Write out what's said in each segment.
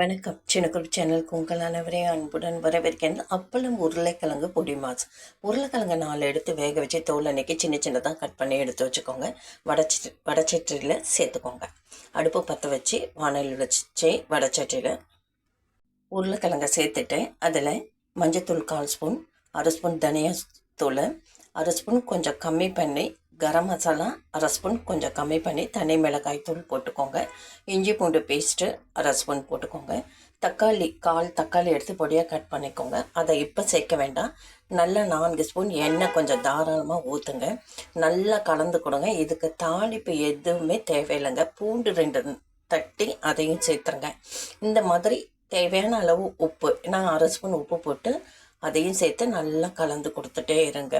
வணக்கம். சின்னக்குரு சேனலுக்கு உங்கள் அனைவரையும் அன்புடன் வரவேற்கிறேன். அப்பளம் உருளைக்கிழங்கு பொடி மாஸ் உருளைக்கிழங்கு நாலு எடுத்து வேக வச்சு தோல் அன்னைக்கு சின்ன சின்னதாக கட் பண்ணி எடுத்து வச்சுக்கோங்க. வடச்சி வடச்சட்டியில் சேர்த்துக்கோங்க. அடுப்பு பற்ற வச்சு வானல் வச்சு வடச்சட்டியில் உருளைக்கிழங்கை சேர்த்துட்டு அதில் மஞ்சத்தூள் கால் ஸ்பூன் அரை ஸ்பூன் தனியா தூள் அரை ஸ்பூன் கொஞ்சம் கம்மி பண்ணி கரம் மசாலா அரை ஸ்பூன் கொஞ்சம் கம்மி பண்ணி தனி மிளகாய் தூள் போட்டுக்கோங்க. இஞ்சி பூண்டு பேஸ்ட்டு அரை ஸ்பூன் போட்டுக்கோங்க. தக்காளி கால் தக்காளி எடுத்து பொடியாக கட் பண்ணிக்கோங்க. அதை இப்போ சேர்க்க வேண்டாம். நல்லா நான்கு ஸ்பூன் எண்ணெய் கொஞ்சம் தாராளமாக ஊற்றுங்க நல்லா கலந்து கொடுங்க. இதுக்கு தாளிப்பு எதுவுமே தேவையில்லைங்க. பூண்டு ரெண்டு தட்டி அதையும் சேர்த்துருங்க. இந்த மாதிரி தேவையான அளவு உப்பு நான் அரை ஸ்பூன் உப்பு போட்டு அதையும் சேர்த்து நல்லா கலந்து கொடுத்துட்டே இருங்க.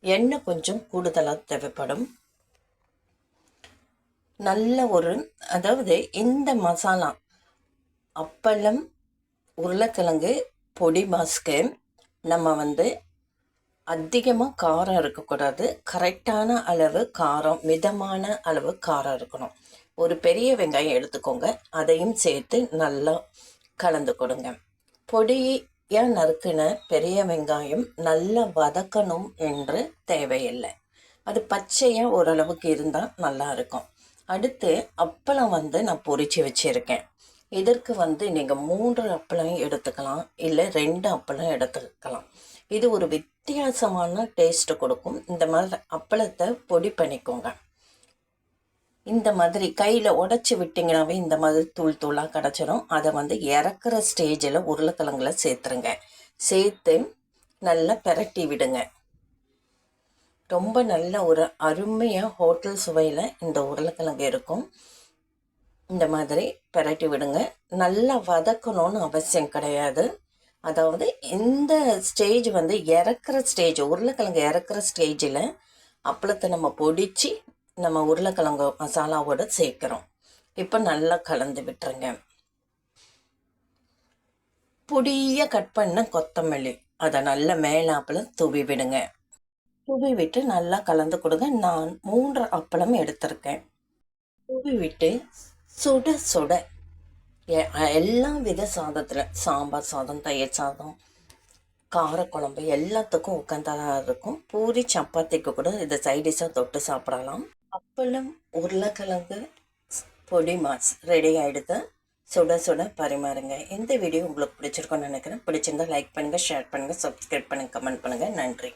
எண்ணெய் கொஞ்சம் கூடுதலாக தேவைப்படும். நல்ல ஒரு அதாவது இந்த மசாலா அப்பளம் உருளைக்கிழங்கு பொடி மாஸ்க்கு நம்ம வந்து அதிகமாக காரம் இருக்கக்கூடாது. கரெக்டான அளவு காரம் மிதமான அளவு காரம் இருக்கணும். ஒரு பெரிய வெங்காயம் எடுத்துக்கோங்க. அதையும் சேர்த்து நல்லா கலந்து கொடுங்க. பொடி ஏன் நறுக்கின பெரிய வெங்காயம் நல்லா வதக்கணும் என்று தேவையில்லை. அது பச்சையாக ஓரளவுக்கு இருந்தால் நல்லா இருக்கும். அடுத்து அப்பளம் வந்து நான் பொரித்து வச்சுருக்கேன். இதற்கு வந்து நீங்கள் மூன்று அப்பளம் எடுத்துக்கலாம் இல்லை ரெண்டு அப்பளம் எடுத்துக்கலாம். இது ஒரு வித்தியாசமான டேஸ்ட்டு கொடுக்கும். இந்த மாதிரி அப்பளத்தை பொடி பண்ணிக்கோங்க. இந்த மாதிரி கையில் உடச்சி விட்டிங்கனாவே இந்த மாதிரி தூள் தூளாக கிடச்சிரும். அதை வந்து இறக்குற ஸ்டேஜில் உருளைக்கிழங்குல சேர்த்துருங்க. சேர்த்து நல்லா பெரட்டி விடுங்க. ரொம்ப நல்ல ஒரு அருமையாக ஹோட்டல் சுவையில் இந்த உருளைக்கிழங்கு இருக்கும். இந்த மாதிரி பெரட்டி விடுங்க. நல்லா வதக்கணும்னு அவசியம் கிடையாது. அதாவது இந்த ஸ்டேஜ் வந்து இறக்குற ஸ்டேஜ் உருளைக்கிழங்கு இறக்குற ஸ்டேஜில் அப்பளத்தை நம்ம பொடிச்சு நம்ம உருளைக்கிழங்கு மசாலாவோடு சேர்க்குறோம். இப்போ நல்லா கலந்து விட்டுருங்க. பொடிய கட் பண்ண கொத்தமல்லி. அதை நல்லா மேலாப்பில் தூவி விடுங்க. தூவி விட்டு நல்லா கலந்து கொடுங்க. நான் மூன்று அப்பளம் எடுத்திருக்கேன். தூவி விட்டு சுட சுட எல்லா வித சாதத்தில் சாம்பார் சாதம் தயிர் சாதம் காரக்குழம்பு எல்லாத்துக்கும் உட்காந்ததாக இருக்கும். பூரி சப்பாத்திக்கு கூட இதை சைடிஷாக தொட்டு சாப்பிடலாம். அப்பளம் உருளைக்கிழங்கு பொடி மாஸ் ரெடி ஆகிடுது சுட சுட பரிமாறுங்க. இந்த வீடியோ உங்களுக்கு பிடிச்சிருக்கோன்னு நினைக்கிறேன். பிடிச்சிருந்தா லைக் பண்ணுங்கள் ஷேர் பண்ணுங்கள் சப்ஸ்கிரைப் பண்ணுங்கள் கமெண்ட் பண்ணுங்கள் நன்றி.